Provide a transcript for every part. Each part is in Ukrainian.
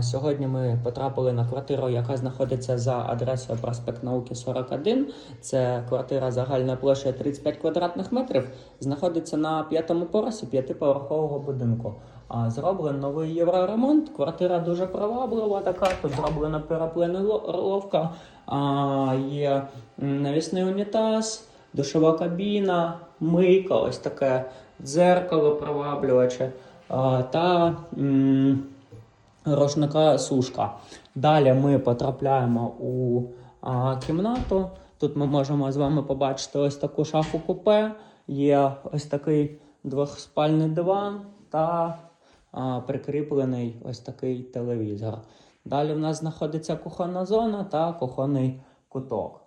Сьогодні ми потрапили на квартиру, яка знаходиться за адресою проспект Науки 41. Це квартира загальною площею 35 квадратних метрів. Знаходиться на п'ятому поверсі п'ятиповерхового будинку. А, Зроблений новий євроремонт. Квартира дуже приваблива така. Тут зроблена переплиноловка, а, є навісний унітаз, душова кабіна, мийка, ось таке дзеркало приваблюваче та. м, рушника сушка. Далі ми потрапляємо у а, кімнату. Тут ми можемо з вами побачити ось таку шафу купе, є ось такий двохспальний диван та а, прикріплений ось такий телевізор. Далі в нас знаходиться кухонна зона та кухонний куток.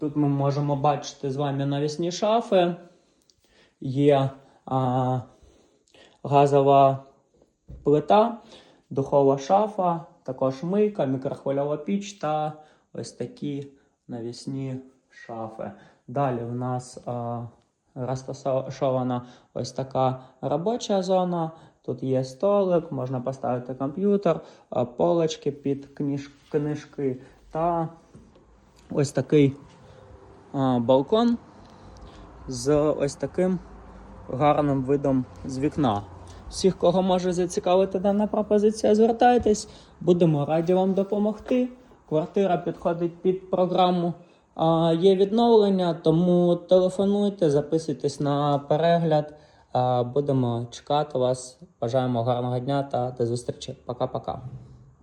Тут ми можемо бачити з вами навісні шафи. Є а, газова плита, духова шафа, також мийка, мікрохвильова піч та ось такі навісні шафи. Далі в нас а, розташована ось така робоча зона. Тут є столик, можна поставити комп'ютер, полочки під кніж, книжки та ось такий а, балкон з ось таким гарним видом з вікна. Всіх, кого може зацікавити дана пропозиція, звертайтесь. Будемо раді вам допомогти. Квартира підходить під програму. А, є відновлення, тому телефонуйте, записуйтесь на перегляд. Будемо чекати вас. Бажаємо гарного дня та до зустрічі. Пока-пока.